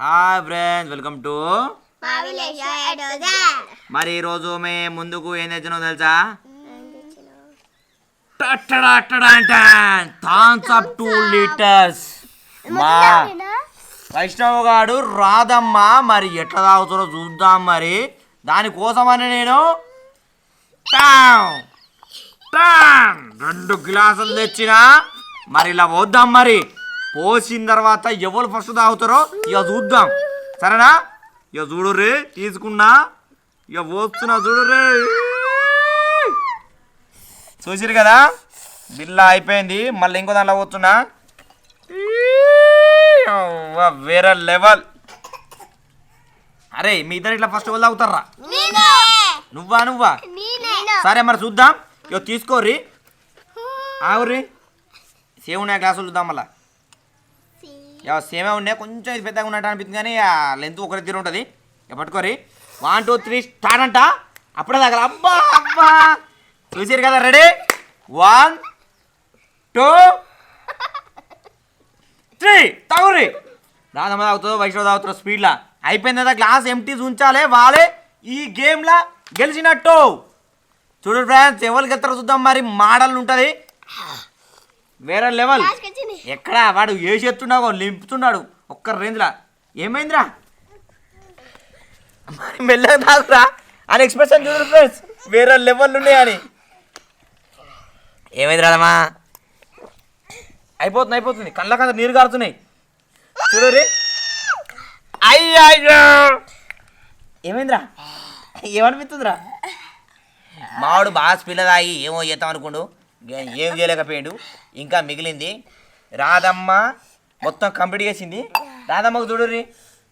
Hi friends welcome to మరి ఈరోజు మే ముందుకు ఏం తెచ్చినావు తెలుసా? Thums Up two litres. మా వైష్ణవ్ గాడు రాదమ్మ మరి ఎట్లా తాగుతారో చూద్దాం మరి. దానికోసమని నేను రెండు గ్లాసులు తెచ్చిన మరి ఇలా పోద్దాం మరి. పోసిన తర్వాత ఎవరు ఫస్ట్ తాగుతారో ఇక చూద్దాం. సరేనా? ఇక చూడుర్రి తీసుకున్నా. ఇక పోస్తున్నా చూడుర్రి చూసిరు కదా? బిల్ల అయిపోయింది మళ్ళీ ఇంకో దాంట్లో పోతున్నా. వేరే లెవెల్. అరే మీ ఇద్దరు ఇట్లా ఫస్ట్ వాళ్ళు తాగుతారా నేనే. నువ్వా నువ్వా? సరే మరి చూద్దాం. ఇక తీసుకోర్రి. ఆగుర్రి. సేమ్ ఉన్నాయి గ్లాసులు చూద్దాం మళ్ళా. సేమే ఉన్నాయి కొంచెం ఇది పెద్దగా ఉన్నట్టు అనిపిస్తుంది కానీ ఆ లెంత్ ఒకరి తీరు ఉంటుంది. ఇక పట్టుకోరి. వన్ టూ త్రీ స్టార్ట్ అంట. అప్పుడే తగల అబ్బా అబ్బా. చూసారు కదా రెడీ వన్ టూ త్రీ తగురి. రాధమ్మ తాగుతుందో వైష్ణవ తాగుతుందో స్పీడ్లా అయిపోయింది కదా గ్లాస్ ఎంటీస్ ఉంచాలే వాళ్ళే ఈ గేమ్లా గెలిచినట్టు. చూడండి ఫ్రెండ్స్ ఎవరు గెలుతారో చూద్దాం. మరి మోడల్ ఉంటుంది. వేరే లెవెల్. ఎక్కడ? వాడు ఏ చేస్తున్నావు లింపుతున్నాడు ఒక్క రేంజ్లా. ఏమైందిరా? మరి మెల్లగా తాగురా. అని ఎక్స్ప్రెషన్ చూడు ఫ్రెండ్స్ వేరే లెవెల్ ఉన్నాయి అని ఏమైంది రాదమ్మా అయిపోతుంది. అయిపోతుంది కళ్ళకంత నీరు కారుతున్నాయి. చూడు రే. అయ్యో ఏమైందిరా? ఏమనిపిస్తుందిరా? మావాడు బాగా స్పిల్ల తాగి ఏమో చేద్దాం అనుకోండు. ఏ- చేయలేకపోయాడు. ఇంకా మిగిలింది. రాధమ్మ మొత్తం కంప్లీట్ చేసింది. రాధమ్మకు చూడుర్రి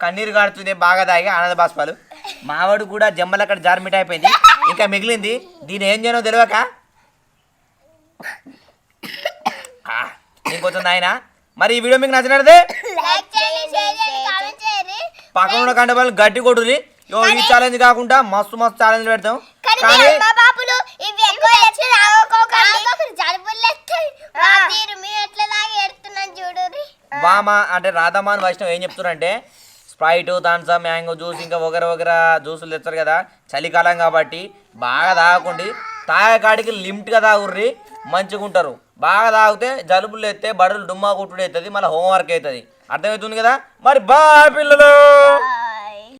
కన్నీరు కాడుతుంది బాగా తాగి ఆనంద బాష్పాలు. మావాడు కూడా జమ్మలక్కడ జార్మిట్ అయిపోయింది. ఇంకా మిగిలింది. దీని ఏం చేయనో తెలియక ఆ, ఇంకొంచెం ఆయన. మరి ఈ వీడియో మీకు నచ్చినట్టే పక్కన ఉన్న కంటే వాళ్ళు గట్టి యో ఈ ఛాలెంజ్ కాకుండా మస్తు మస్తు ఛాలెంజ్ పెడతాం. కానీ మీ కానీ అమ్మ బాబులు ఇవి ఎక్కువ ఎత్తి తాగోకండి జలుబులు ఎత్తాయి మా తీరు మేము ఎట్లా తాగి ఎడుతున్నాం చూడురి బామ అంటే రాధమాన్ వైష్ణవ్ ఏం చెప్తున్నారంటే స్ప్రైట్ థాన్సప్ మ్యాంగో జ్యూస్ ఇంకా వగర వగర జ్యూసులు తెస్తారు కదా చలికాలం కాబట్టి బాగా తాగకండి. తాగే కాడికి లిమిట్గా తాగుర్రి మంచిగా ఉంటారు. బాగా తాగితే జలుబులు ఎత్తే బడులు డుమ్మా కుట్టుడు అవుతుంది మళ్ళీ హోంవర్క్ అవుతుంది. అర్థమవుతుంది కదా? మరి బాయ్ పిల్లలు.